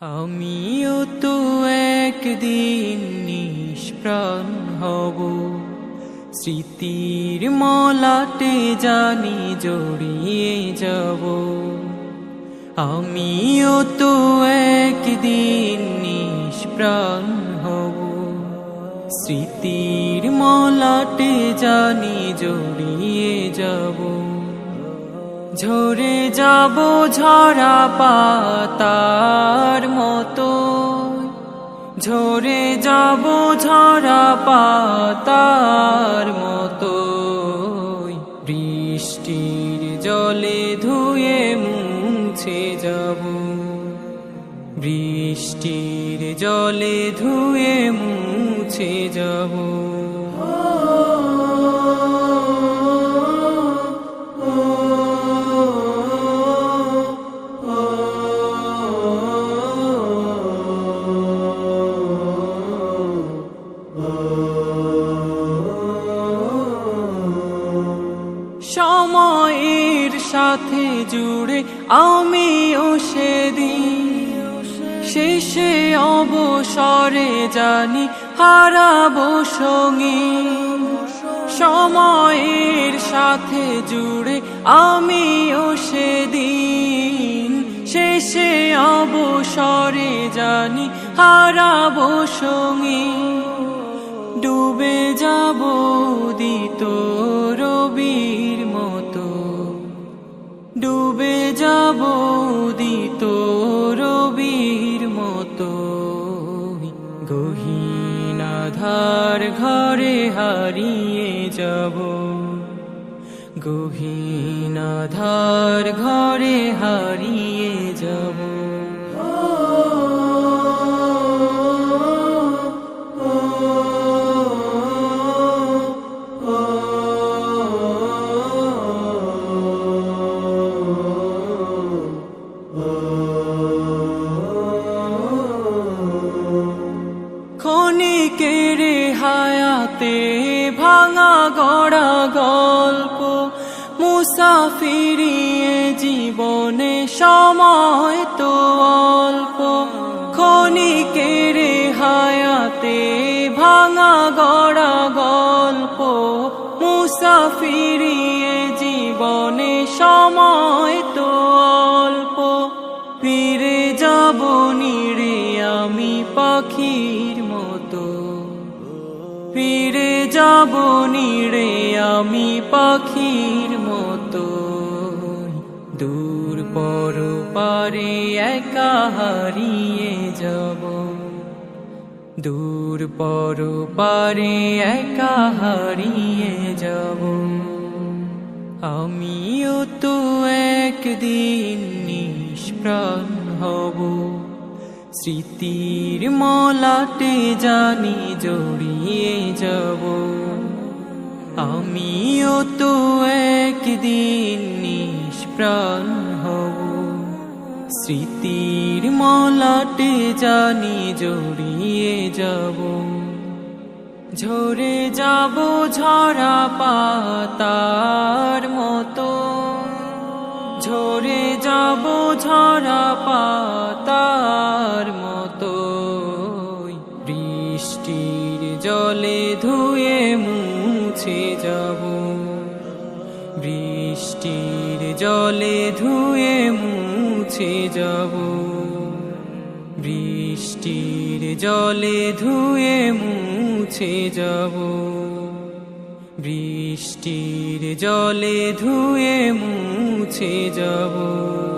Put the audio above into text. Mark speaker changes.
Speaker 1: আমিও তো একদিন নিষ্প্রাণ হব। স্মৃতির মলাটে জানি জড়িয়ে যাব। আমিও তো একদিন নিষ্প্রাণ হব। স্মৃতির মলাটে জানি জড়িয়ে যাব। ঝরে যাব ঝরা পাতার মতো। ঝরে যাব ঝরা পাতার মতো। বৃষ্টির জলে ধুয়ে মুছে যাব। বৃষ্টির জলে ধুয়ে মুছে যাব। সময়ের সাথে জুড়ে আমিও সেদিন শেষে অবসরে জানি হারাবো সঙ্গী সময়ের সাথে জুড়ে আমিও সেদিন শেষে অবসরে জানি হারাবো সঙ্গী ডুবে যাব দিত রবির মতো। ডুবে যাব দিত রবির মতো। গহীন আধার ঘরে হারিয়ে যাব। গহীন আধার ঘরে হারিয়ে যাব। ভাঙা গড়া গল্প মুসাফিরিয়ে জীবনে সময় তো অল্প। ক্ষণিকের হায়াতে ভাঙা গড়া গল্প মুসাফিরিয়ে জীবনে সময় ফিরে যাব নিরে আমি পাখির মতো। দূর পর পারে একা হারিয়ে যাব। দূর পর পারে একা হারিয়ে যাব। আমিও তো একদিন নিষ্প্রাণ হব। স্মৃতির মলাটে জানি জড়িয়ে যাব। আমিও তো একদিন নিষ্প্রাণ হব। স্মৃতির মলাটে জানি জড়িয়ে যাব। ঝরে যাব ঝরা পাতার মতো। ঝরে যাব ঝরা পাতার ধুয়ে মুছে যাব। বৃষ্টির জলে ধুয়ে মুছে যাব। বৃষ্টির জলে ধুয়ে মুছে যাব। বৃষ্টির জলে ধুয়ে মুছে যাব।